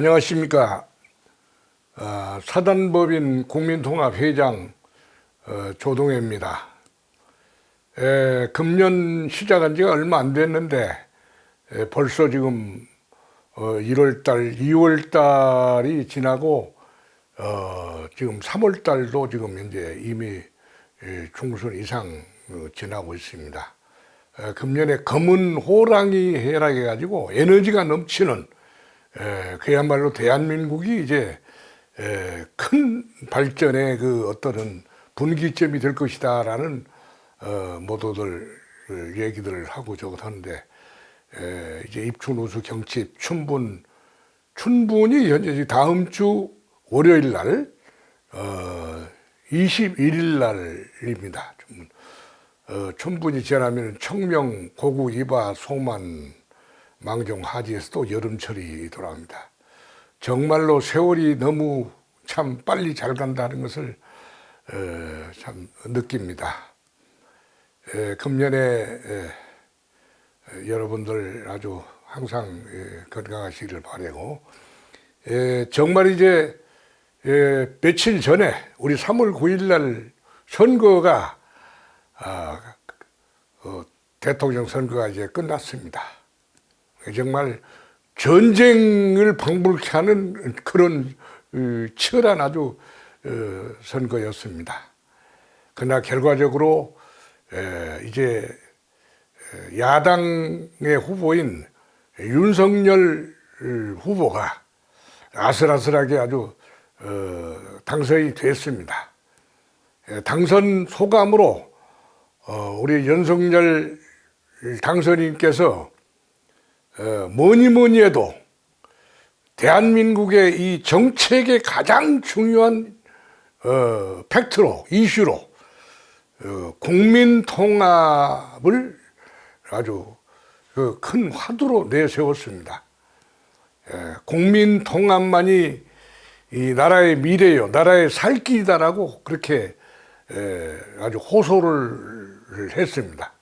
안녕하십니까. 어, 사단법인 국민통합회장 어, 조동혜입니다. 에, 금년 시작한 지가 얼마 안 됐는데 에, 벌써 지금 어, 1월달, 2월달이 지나고 어, 지금 3월달도 지금 현재 이미 에, 중순 이상 어, 지나고 있습니다. 에, 금년에 검은 호랑이 해락해 가지고 에너지가 넘치는 에, 그야말로 대한민국이 이제 에, 큰 발전의 그 어떤 분기점이 될 것이다라는 어, 모두들 얘기들을 하고 저것 하는데 에, 이제 입춘 우수 경칩 춘분 춘분이 현재 다음 주 월요일 날 어, 21일 날입니다. 어, 춘분이 지나면 청명, 고구, 이바, 소만, 망종, 하지에서도 여름철이 돌아옵니다. 정말로 세월이 너무 참 빨리 잘 간다는 것을 어, 참 느낍니다. 에, 금년에 여러분들 아주 항상 에, 건강하시기를 바라고 에, 정말 이제 에, 며칠 전에 우리 3월 9일 날 선거가 아, 어, 대통령 선거가 이제 끝났습니다. 정말 전쟁을 방불케 하는 그런 어, 치열한 아주 어, 선거였습니다. 그러나 결과적으로 에, 이제 에, 야당의 후보인 윤석열 후보가 아슬아슬하게 아주 어, 당선이 됐습니다. 에, 당선 소감으로 어, 우리 윤석열 당선인께서 어, 뭐니 뭐니 해도 대한민국의 이 정책의 가장 중요한 어, 팩트로 이슈로 어, 국민 통합을 아주 그 큰 화두로 내세웠습니다. 예, 국민 통합만이 이 나라의 미래요, 나라의 살 길이다라고 그렇게 에, 아주 호소를 했습니다.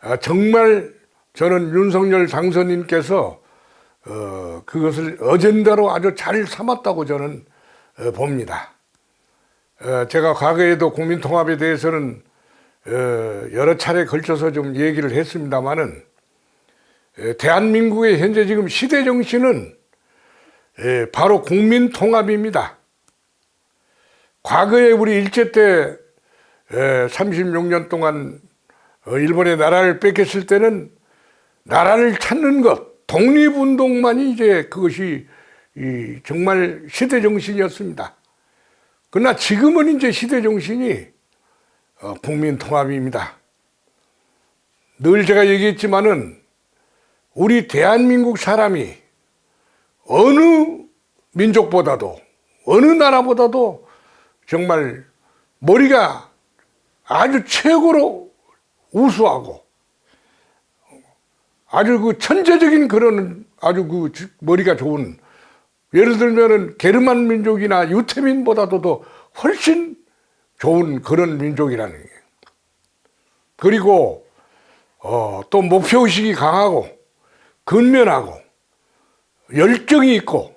아, 정말 저는 윤석열 당선인께서 어, 그것을 어젠다로 아주 잘 삼았다고 저는 어, 봅니다. 어, 제가 과거에도 국민통합에 대해서는 어, 여러 차례 걸쳐서 좀 얘기를 했습니다마는 에, 대한민국의 현재 지금 시대 정신은 에, 바로 국민통합입니다. 과거에 우리 일제 때 에, 36년 동안 어, 일본의 나라를 뺏겼을 때는 나라를 찾는 것, 독립운동만이 이제 그것이 이 정말 시대 정신이었습니다. 그러나 지금은 이제 시대 정신이 어, 국민 통합입니다. 늘 제가 얘기했지만은 우리 대한민국 사람이 어느 민족보다도 어느 나라보다도 정말 머리가 아주 최고로 우수하고 아주 그 천재적인 그런 아주 그 머리가 좋은 예를 들면은 게르만 민족이나 유태민보다도 더 훨씬 좋은 그런 민족이라는 거예요. 그리고 어, 또 목표 의식이 강하고 근면하고 열정이 있고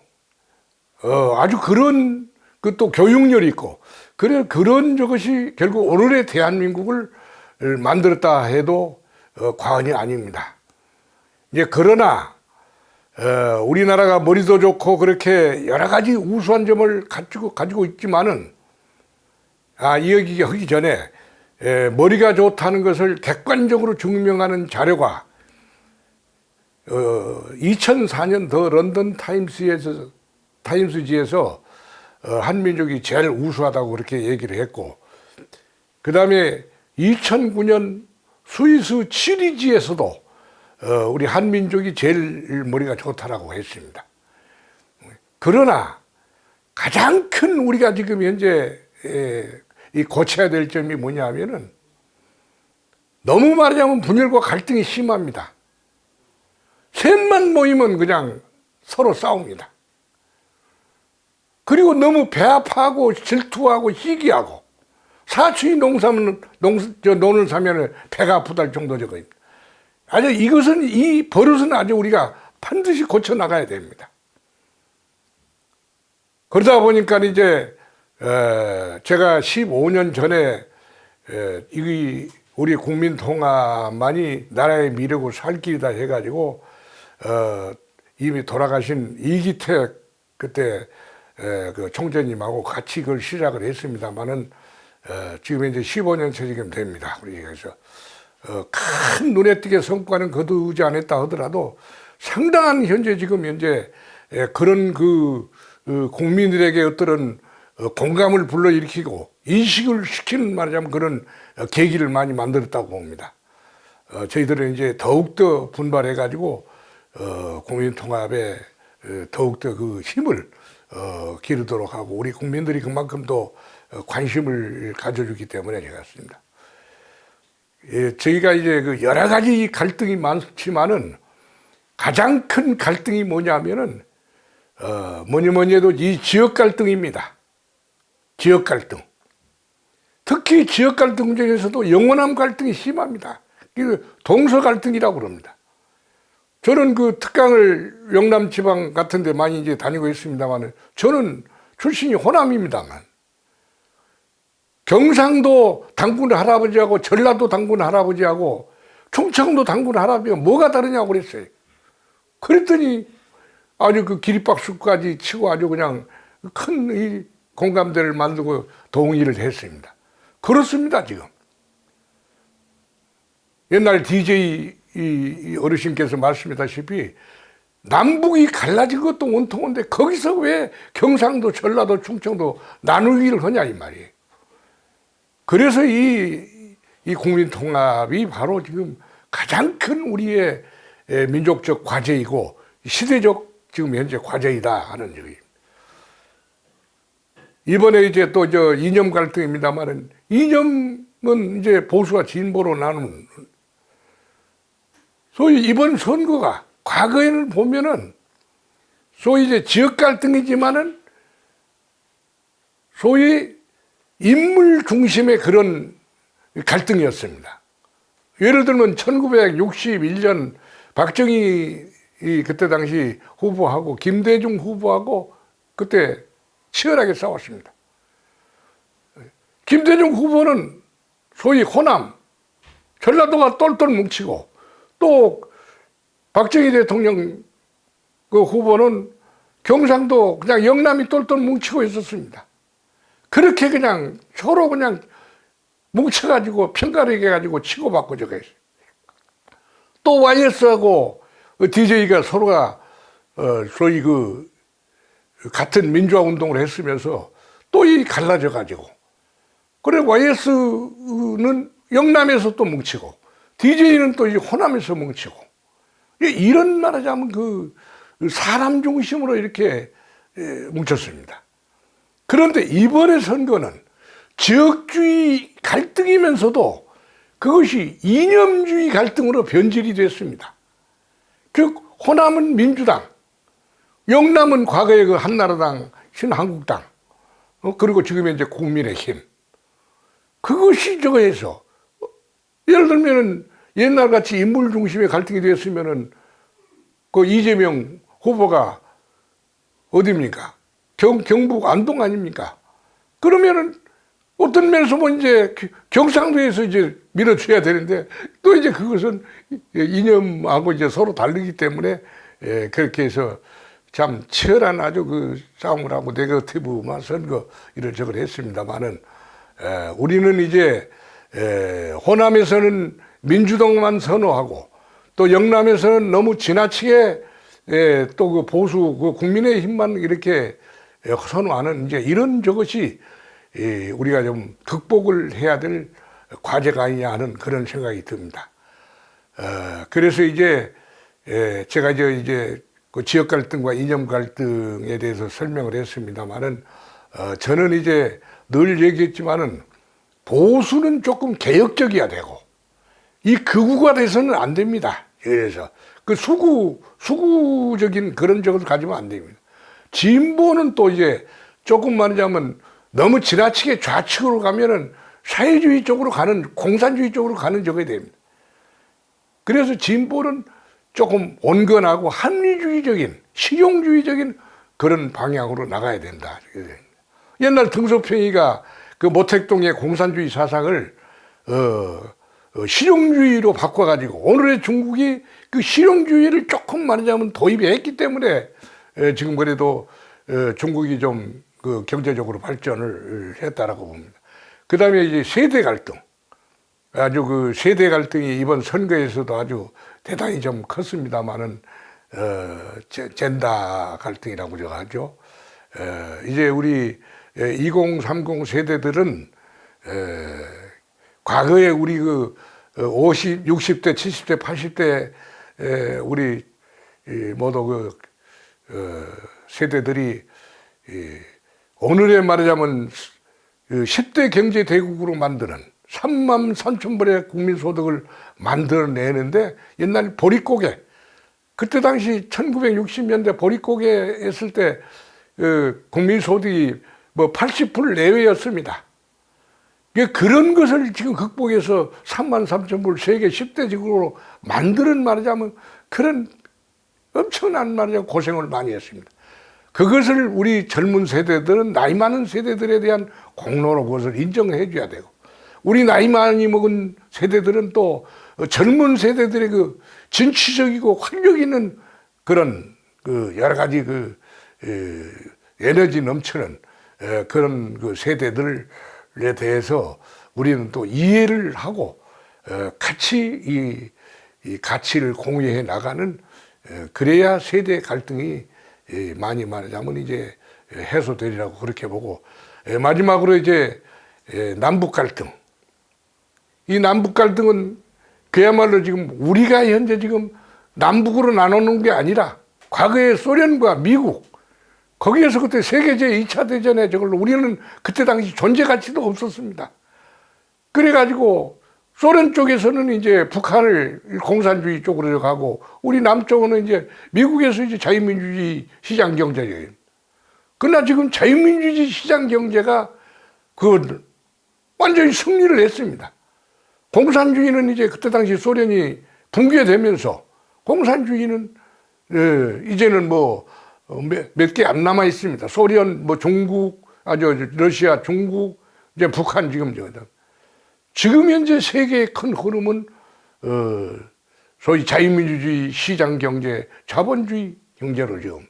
어, 아주 그런 그 또 교육열이 있고 그래 그런 저것이 결국 오늘의 대한민국을 만들었다 해도 어, 과언이 아닙니다. 이제 그러나 어, 우리나라가 머리도 좋고 그렇게 여러 가지 우수한 점을 가지고 가지고 있지만은 아, 이 얘기가 하기 전에 에, 머리가 좋다는 것을 객관적으로 증명하는 자료가 어, 2004년 더 런던 타임스에서 타임스지에서 어, 한민족이 제일 우수하다고 그렇게 얘기를 했고 그 다음에 2009년 스위스 치리지에서도 어, 우리 한민족이 제일 머리가 좋다라고 했습니다. 그러나 가장 큰 우리가 지금 현재 에, 이 고쳐야 될 점이 뭐냐면은 너무 말하자면 분열과 갈등이 심합니다. 셋만 모이면 그냥 서로 싸웁니다. 그리고 너무 배합하고 질투하고 희귀하고 사추이 농사면 농, 저 논을 사면 배가 아프다 할 정도 저거 아주 이것은 이 버릇은 아주 우리가 반드시 고쳐 나가야 됩니다. 그러다 보니까 이제 에, 제가 15년 전에 에, 이 우리 국민 통합만이 나라의 미래고 살 길이다 해가지고 어, 이미 돌아가신 이기택 그때 에, 그 총재님하고 같이 그걸 시작을 했습니다만은 어, 지금 이제 15년 차 지금 됩니다. 그래서 어, 큰 눈에 띄게 성과는 거두지 않았다 하더라도 상당한 현재 지금 현재 에, 그런 그 어, 국민들에게 어떤 어, 공감을 불러일으키고 인식을 시키는 말하자면 그런 어, 계기를 많이 만들었다고 봅니다. 어, 저희들은 이제 더욱더 분발해 가지고 어, 국민 통합에 어, 더욱더 그 힘을 어, 기르도록 하고 우리 국민들이 그만큼 또 어, 관심을 가져주기 때문에 제가 했습니다. 예, 저희가 이제 그 여러 가지 갈등이 많지만은 가장 큰 갈등이 뭐냐면은 어, 뭐니 뭐니 해도 이 지역 갈등입니다. 지역 갈등. 특히 지역 갈등 중에서도 영원함 갈등이 심합니다. 그 동서 갈등이라고 그럽니다. 저는 그 특강을 영남 지방 같은 데 많이 이제 다니고 있습니다만 저는 출신이 호남입니다만 경상도 당군 할아버지하고 전라도 당군 할아버지하고 충청도 당군 할아버지가 뭐가 다르냐고 그랬어요. 그랬더니 아주 그 기립박수까지 치고 아주 그냥 큰이 공감대를 만들고 동의를 했습니다. 그렇습니다, 지금. 옛날 DJ 이 어르신께서 말씀하셨다시피 남북이 갈라진 것도 온통한데 거기서 왜 경상도, 전라도, 충청도 나누기를 하냐 이 말이에요. 그래서 이, 이 국민 통합이 바로 지금 가장 큰 우리의 에, 민족적 과제이고 시대적 지금 현재 과제이다 하는 얘기입니다. 이번에 이제 또 저 이념 갈등입니다만은 이념은 이제 보수와 진보로 나누는 소위 이번 선거가 과거에는 보면은 소위 이제 지역 갈등이지만은 소위 인물 중심의 그런 갈등이었습니다. 예를 들면 1961년 박정희 이 그때 당시 후보하고 김대중 후보하고 그때 치열하게 싸웠습니다. 김대중 후보는 소위 호남, 전라도가 똘똘 뭉치고 또 박정희 대통령 그 후보는 경상도 그냥 영남이 똘똘 뭉치고 있었습니다. 그렇게 그냥 서로 그냥 뭉쳐가지고 평가를 해가지고 치고받고 저거 했어요. 또 YS하고 DJ가 서로가 어, 소위 그 같은 민주화 운동을 했으면서 또 이 갈라져 가지고 그래 YS는 영남에서 또 뭉치고 DJ는 또 이 호남에서 뭉치고 이런 말하자면 그 사람 중심으로 이렇게 뭉쳤습니다. 그런데 이번에 선거는 지역주의 갈등이면서도 그것이 이념주의 갈등으로 변질이 됐습니다. 즉 호남은 민주당, 영남은 과거에 그 한나라당, 신한국당, 어, 그리고 지금 이제 국민의힘. 그것이 저거에서 어, 예를 들면은 옛날 같이 인물 중심의 갈등이 되었으면은 그 이재명 후보가 어디입니까? 경, 경북 안동 아닙니까? 그러면은 어떤 면에서 뭐 이제 경상도에서 이제 밀어줘야 되는데 또 이제 그것은 이념하고 이제 서로 다르기 때문에 예, 그렇게 해서 참 치열한 아주 그 싸움을 하고 네거티브만 선거 이런저런 했습니다만은 에, 우리는 이제 에, 호남에서는 민주당만 선호하고 또 영남에서는 너무 지나치게 에, 또그 보수 그 국민의 힘만 이렇게 선호하는 이제 이런 저것이 이, 우리가 좀 극복을 해야 될 과제가 아니냐 하는 그런 생각이 듭니다. 어, 그래서 이제 에, 제가 이제 이제 그 지역 갈등과 이념 갈등에 대해서 설명을 했습니다만은 어, 저는 이제 늘 얘기했지만은 보수는 조금 개혁적이어야 되고 이 극우가 돼서는 안 됩니다. 그래서 그 수구 수구적인 그런 적을 가지면 안 됩니다. 진보는 또 이제 조금 말하자면 너무 지나치게 좌측으로 가면은 사회주의 쪽으로 가는 공산주의 쪽으로 가는 적이 됩니다. 그래서 진보는 조금 온건하고 합리주의적인 실용주의적인 그런 방향으로 나가야 된다. 옛날 등소평이가 그 모택동의 공산주의 사상을 어, 어, 실용주의로 바꿔가지고 오늘의 중국이 그 실용주의를 조금 말하자면 도입했기 때문에 에, 지금 그래도 어, 중국이 좀 그 경제적으로 발전을 했다라고 봅니다. 그 다음에 이제 세대 갈등. 아주 그 세대 갈등이 이번 선거에서도 아주 대단히 좀 컸습니다만은 어, 제- 젠다 갈등이라고 저 하죠. 어, 이제 우리 2030 세대들은 에, 과거에 우리 그 50, 60대, 70대, 80대 에, 우리 이 모두 그 어, 세대들이 이 오늘의 말하자면 그 10대 경제 대국으로 만드는 3만 3천 불의 국민 소득을 만들어내는데 옛날 보릿고개 그때 당시 1960년대 보릿고개 했을 때그 국민 소득이 뭐 80불 내외였습니다. 그런 것을 지금 극복해서 3만 3천 불 세계 10대 지구로 만드는 말하자면 그런 엄청난 말이죠 고생을 많이 했습니다. 그것을 우리 젊은 세대들은 나이 많은 세대들에 대한 공로로 그것을 인정해 줘야 되고 우리 나이 많이 먹은 세대들은 또 젊은 세대들의 그 진취적이고 활력 있는 그런 그 여러 가지 그 에, 에너지 넘치는 에, 그런 그 세대들에 대해서 우리는 또 이해를 하고 어, 같이 이, 이 가치를 공유해 나가는 에, 그래야 세대 갈등이 에, 많이 말하자면 이제 해소되리라고 그렇게 보고 에, 마지막으로 이제 에, 남북 갈등 이 남북 갈등은 그야말로 지금 우리가 현재 지금 남북으로 나누는 게 아니라 과거에 소련과 미국 거기에서 그때 세계제 2차 대전에 저걸로 우리는 그때 당시 존재 가치도 없었습니다. 그래가지고 소련 쪽에서는 이제 북한을 공산주의 쪽으로 가고 우리 남쪽은 이제 미국에서 이제 자유민주주의 시장 경제예요. 그러나 지금 자유민주주의 시장 경제가 그 완전히 승리를 했습니다. 공산주의는 이제 그때 당시 소련이 붕괴되면서 공산주의는 예, 이제는 뭐 몇 개 안 남아 있습니다. 소련, 뭐 중국, 아주 러시아, 중국, 이제 북한 지금 저거든. 지금 현재 세계의 큰 흐름은 어, 소위 자유민주주의 시장 경제, 자본주의 경제로 지금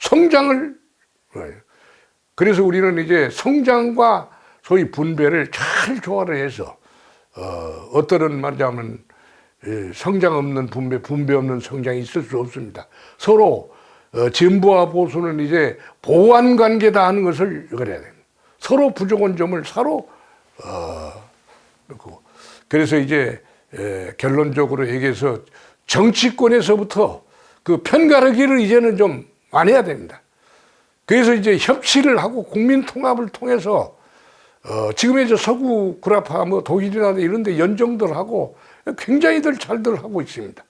성장을 어, 그래서 우리는 이제 성장과 소위 분배를 잘 조화를 해서 어, 어떤 말하자면 예, 성장 없는 분배, 분배 없는 성장이 있을 수 없습니다. 서로 어, 진보와 보수는 이제 보완 관계다 하는 것을 그래야 됩니다. 서로 부족한 점을 서로 어, 놓고 그래서 이제 에, 결론적으로 얘기해서 정치권에서부터 그 편가르기를 이제는 좀 안 해야 됩니다. 그래서 이제 협치를 하고 국민 통합을 통해서 어, 지금의 저 서구 구라파 뭐 독일이나 이런 데 연정들 하고 굉장히들 잘들 하고 있습니다.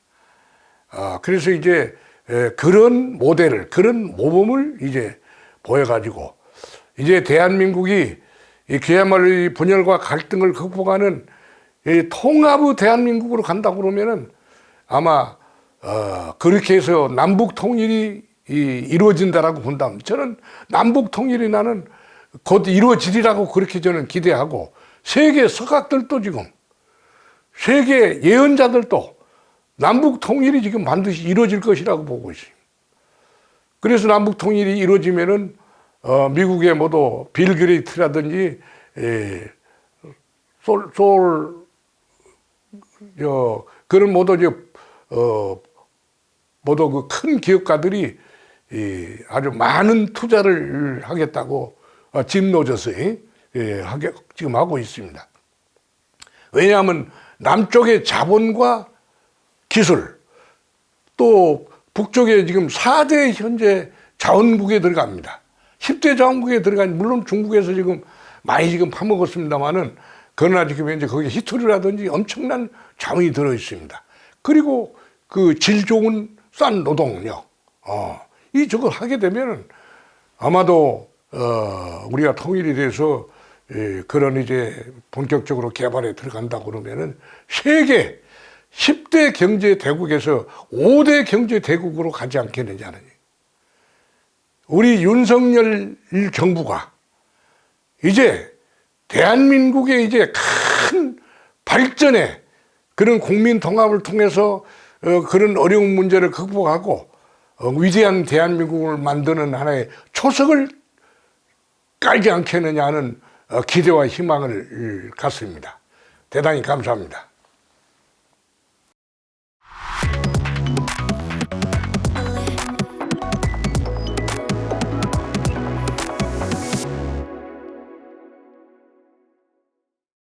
아, 그래서 이제 에, 그런 모델을, 그런 모범을 이제 보여가지고 이제 대한민국이 이 그야말로 이 분열과 갈등을 극복하는 이 통합의 대한민국으로 간다고 그러면은 아마 어, 그렇게 해서 남북 통일이 이, 이루어진다라고 본다면 저는 남북 통일이 나는 곧 이루어지리라고 그렇게 저는 기대하고 세계 서각들도 지금 세계 예언자들도 남북 통일이 지금 반드시 이루어질 것이라고 보고 있습니다. 그래서 남북 통일이 이루어지면은 어, 미국의 모두 빌 게이트라든지 에, 솔, 솔, 저, 그런 모두 저, 어, 모두 그 큰 기업가들이 이, 아주 많은 투자를 하겠다고 어, 짐 노저스에 예, 하게, 지금 하고 있습니다. 왜냐하면 남쪽의 자본과 기술 또 북쪽에 지금 4대 현재 자원국에 들어갑니다. 10대 자원국에 들어간 물론 중국에서 지금 많이 지금 파먹었습니다만은 그러나 지금 현재 거기에 히토리라든지 엄청난 자원이 들어 있습니다. 그리고 그 질 좋은 싼 노동력, 어, 이 저걸 하게 되면은 아마도 어, 우리가 통일이 돼서 예, 그런 이제 본격적으로 개발에 들어간다 그러면은 세계 10대 경제 대국에서 5대 경제 대국으로 가지 않겠느냐는. 우리 윤석열 정부가 이제 대한민국의 이제 큰 발전에 그런 국민 통합을 통해서 어, 그런 어려운 문제를 극복하고 어, 위대한 대한민국을 만드는 하나의 초석을 깔지 않겠느냐 하는 어, 기대와 희망을 갖습니다. 대단히 감사합니다.